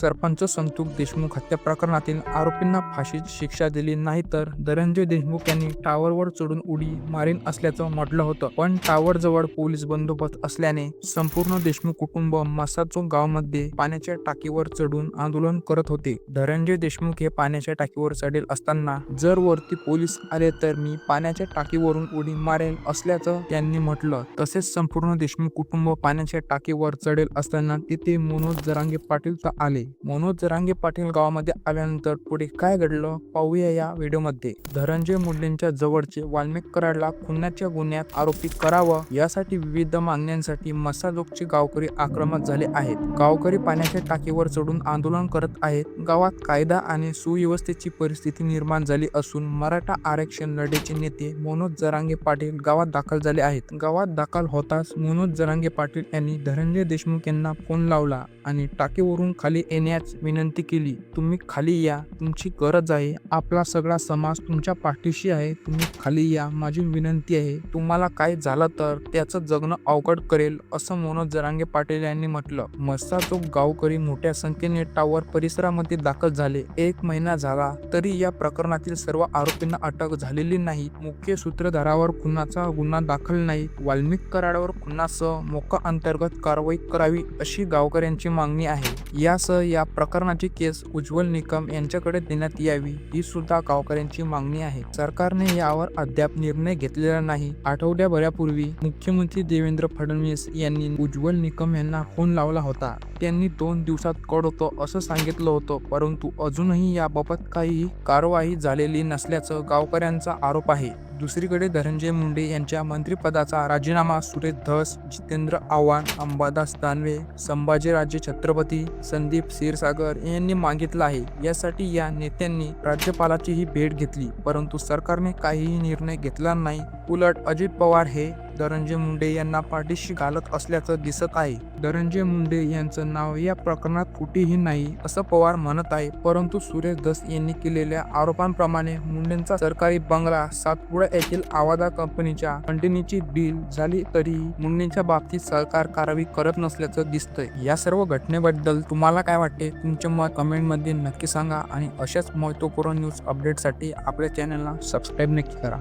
सरपंच संतोष देशमुख हत्या प्रकरणातील आरोपींना फाशीची शिक्षा दिली नाही तर धनंजय देशमुख यांनी टावरवर चढून उडी मारीन असल्याचं म्हटलं होतं. पण टावर जवळ पोलीस बंदोबस्त असल्याने संपूर्ण देशमुख कुटुंब मसाचो गावामध्ये पाण्याच्या टाकीवर चढून आंदोलन करत होते. धनंजय देशमुख हे पाण्याच्या टाकीवर चढेल असताना जर वरती पोलीस आले तर मी पाण्याच्या टाकीवरून उडी मारेल असल्याचं त्यांनी म्हटलं. तसेच संपूर्ण देशमुख कुटुंब पाण्याच्या टाकीवर चढेल असताना तिथे मनोज जरांगे पाटील तर आले. मनोज जरांगे पाटील गावामध्ये आल्यानंतर पुढे काय घडलं पाहूया या व्हिडिओमध्ये. धनंजय मुंडेंच्या जवळचे वाल्मिक कराडला खुन्याच्या गुन्ह्यात आरोपी करावं यासाठी विविध मागण्यांसाठी मसाजोगचे गावकरी आक्रमक झाले आहेत. गावकरी पाण्याच्या टाकीवर चढून आंदोलन करत आहेत. गावात कायदा आणि सुव्यवस्थेची परिस्थिती निर्माण झाली असून मराठा आरक्षण लढ्याचे नेते मनोज जरांगे पाटील गावात दाखल झाले आहेत. गावात दाखल होताच मनोज जरांगे पाटील यांनी धनंजय देशमुख यांना फोन लावला आणि टाकीवरून खाली येण्यास विनंती केली. तुम्ही खाली या. तुमची गरज आहे. आपला सगळा समाज तुमच्या पाठीशी आहे. तुम्ही खाली या. माझी विनंती आहे. तुम्हाला काय झालं तर त्याचं जगणं अवघड करेल असं मनोज जरांगे पाटील यांनी म्हटलं. मस्साचोक गावकरी मोठ्या संख्येने टावर परिसरामध्ये दाखल झाले. एक महिना झाला तरी या प्रकरणातील सर्व आरोपींना अटक झालेली नाही. मुख्य सूत्रधारावर खुनाचा गुन्हा दाखल नाही. वाल्मिक कराडावर खुनासह मोका अंतर्गत कारवाई करावी अशी गावकऱ्यांची मागणी आहे. यासह या प्रकरणाची केस उज्ज्वल निकम यांच्याकडे देण्यात यावी ही सुद्धा गावकऱ्यांची मागणी आहे. सरकारने यावर अद्याप निर्णय घेतलेला नाही. आठवड्याभरापूर्वी मुख्यमंत्री देवेंद्र फडणवीस यांनी उज्ज्वल निकम यांना फोन लावला होता. त्यांनी दोन दिवसात कळवतो असं सांगितलं होतं. परंतु अजूनही याबाबत काही कारवाई झालेली नसल्याचं गावकऱ्यांचा आरोप आहे. दुसरीकडे धनंजय मुंडे यांच्या मंत्रिपदाचा राजीनामा सुरेश धस जितेंद्र आव्हाण अंबादास दानवे संभाजीराजे छत्रपती संदीप क्षीरसागर यांनी मागितला आहे. यासाठी या नेत्यांनी राज्यपालाचीही भेट घेतली. परंतु सरकारने काहीही निर्णय घेतला नाही. उलट अजित पवार हे धनंजय मुंडे यांना पाठीशी घालत असल्याचं दिसत आहे. धनंजय मुंडे यांचं नाव या प्रकरणात कुठेही नाही असं पवार म्हणत आहे. परंतु सुरेश धस यांनी केलेल्या आरोपांप्रमाणे मुंडेंचा सरकारी बंगला सातपुडा येथील आवादा कंपनीच्या कंटिन्यूची डील झाली तरी मुंडेंच्या बाबतीत सरकार कारवाई करत नसल्याचं दिसतंय. या सर्व घटनेबद्दल तुम्हाला काय वाटते? तुमचे मत कमेंटमध्ये नक्की सांगा आणि अशाच महत्त्वपूर्ण न्यूज अपडेटसाठी आपल्या चॅनलला सबस्क्राईब नक्की करा.